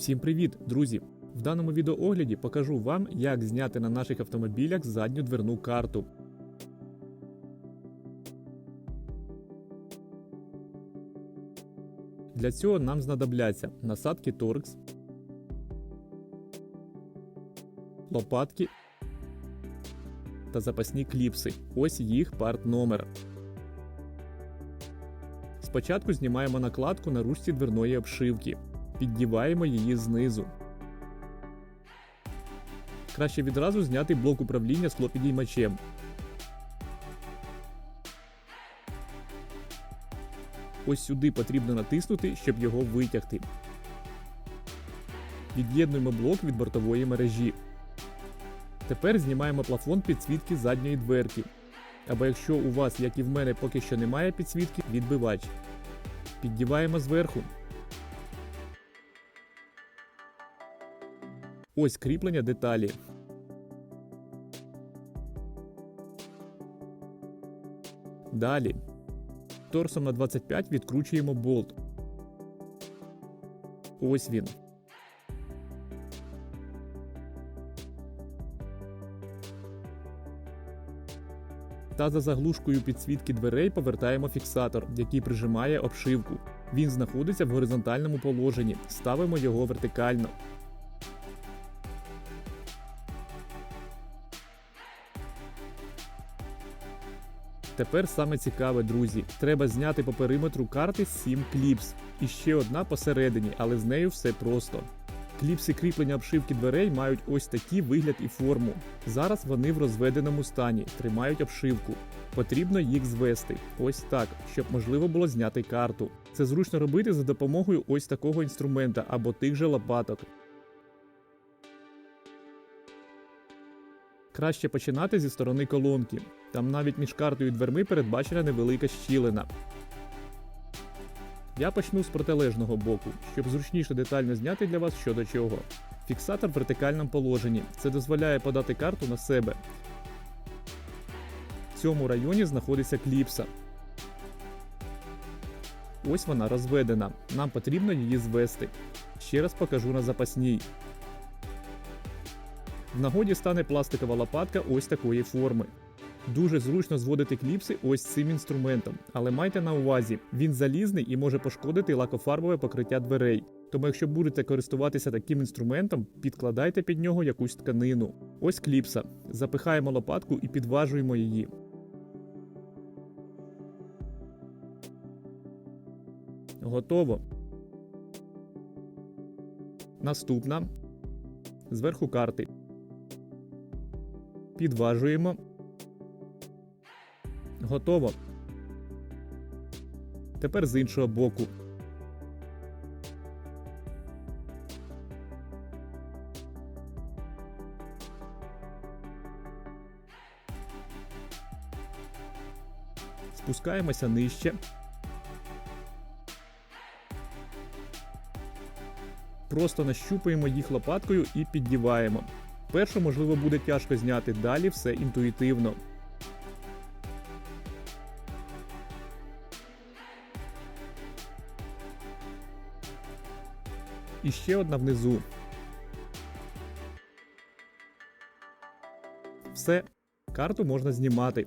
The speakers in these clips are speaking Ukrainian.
Всім привіт, друзі! В даному відеоогляді покажу вам, як зняти на наших автомобілях задню дверну карту. Для цього нам знадобляться насадки Торкс, лопатки та запасні кліпси. Ось їх парт номер. Спочатку знімаємо накладку на ручці дверної обшивки. Піддіваємо її знизу. Краще відразу зняти блок управління склопідіймачем. Ось сюди потрібно натиснути, щоб його витягти. Від'єднуємо блок від бортової мережі. Тепер знімаємо плафон підсвітки задньої дверки. Або якщо у вас, як і в мене, поки що немає підсвітки, відбивач. Піддіваємо зверху. Ось кріплення деталі. Далі. Торсом на 25 відкручуємо болт. Ось він. Та за заглушкою підсвітки дверей повертаємо фіксатор, який прижимає обшивку. Він знаходиться в горизонтальному положенні. Ставимо його вертикально. Тепер саме цікаве, друзі. Треба зняти по периметру карти 7 кліпс. І ще одна посередині, але з нею все просто. Кліпси кріплення обшивки дверей мають ось такий вигляд і форму. Зараз вони в розведеному стані, тримають обшивку. Потрібно їх звести, ось так, щоб можливо було зняти карту. Це зручно робити за допомогою ось такого інструмента або тих же лопаток. Краще починати зі сторони колонки. Там навіть між картою і дверми передбачена невелика щілина. Я почну з протилежного боку, щоб зручніше детально зняти для вас що до чого. Фіксатор в вертикальному положенні. Це дозволяє подати карту на себе. В цьому районі знаходиться кліпса. Ось вона розведена. Нам потрібно її звести. Ще раз покажу на запасній. В нагоді стане пластикова лопатка ось такої форми. Дуже зручно зводити кліпси ось цим інструментом, але майте на увазі, він залізний і може пошкодити лакофарбове покриття дверей. Тому, якщо будете користуватися таким інструментом, підкладайте під нього якусь тканину. Ось кліпса. Запихаємо лопатку і підважуємо її. Готово. Наступна. Зверху карти. Підважуємо. Готово. Тепер з іншого боку. Спускаємося нижче. Просто нащупуємо їх лопаткою і піддіваємо. Першу, можливо, буде тяжко зняти, далі все інтуїтивно. І ще одна внизу. Все, карту можна знімати.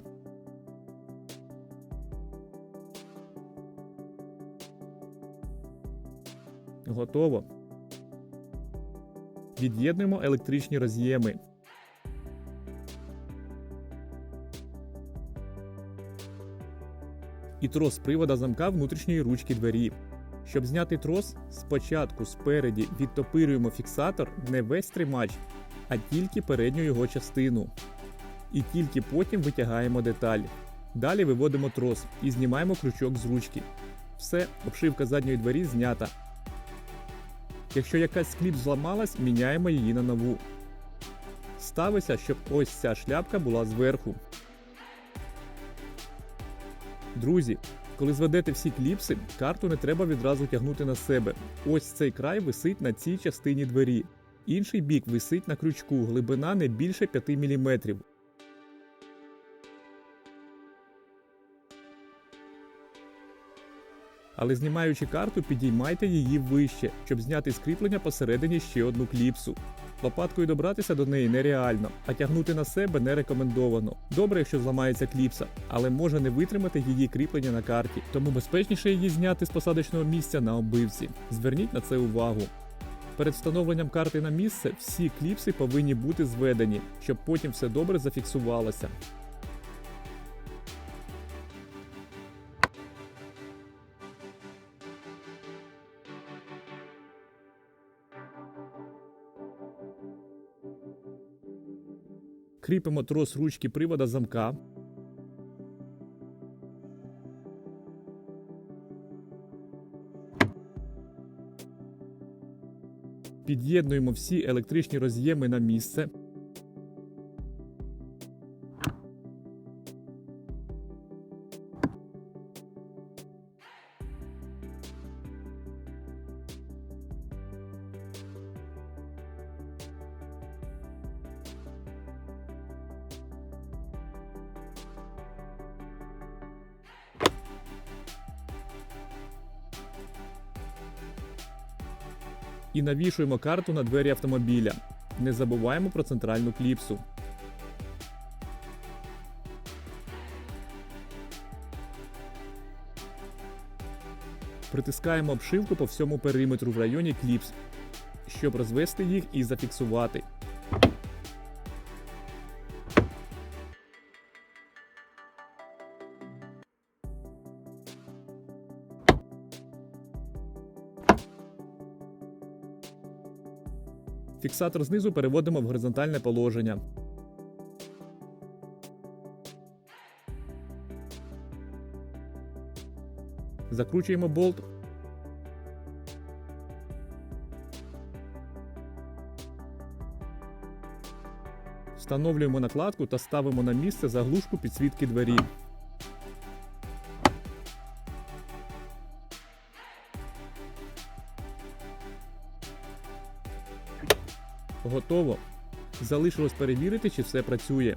Готово. Від'єднуємо електричні роз'єми. І трос привода замка внутрішньої ручки двері. Щоб зняти трос, спочатку спереді відтопирюємо фіксатор не весь тримач, а тільки передню його частину. І тільки потім витягаємо деталь. Далі виводимо трос і знімаємо крючок з ручки. Все, обшивка задньої двері знята. Якщо якась кліп зламалась, міняємо її на нову. Ставиться, щоб ось ця шляпка була зверху. Друзі, коли зведете всі кліпси, карту не треба відразу тягнути на себе. Ось цей край висить на цій частині двері. Інший бік висить на крючку, глибина не більше 5 мм. Але знімаючи карту, підіймайте її вище, щоб зняти з кріплення посередині ще одну кліпсу. Лопаткою добратися до неї нереально, а тягнути на себе не рекомендовано. Добре, якщо зламається кліпса, але може не витримати її кріплення на карті, тому безпечніше її зняти з посадочного місця на оббивці. Зверніть на це увагу. Перед встановленням карти на місце всі кліпси повинні бути зведені, щоб потім все добре зафіксувалося. Кріпимо трос ручки привода замка. Під'єднуємо всі електричні роз'єми на місце. І навішуємо карту на двері автомобіля. Не забуваємо про центральну кліпсу. Притискаємо обшивку по всьому периметру в районі кліпс, щоб розвести їх і зафіксувати. Фіксатор знизу переводимо в горизонтальне положення. Закручуємо болт. Встановлюємо накладку та ставимо на місце заглушку підсвітки двері. Готово. Залишилось перевірити, чи все працює.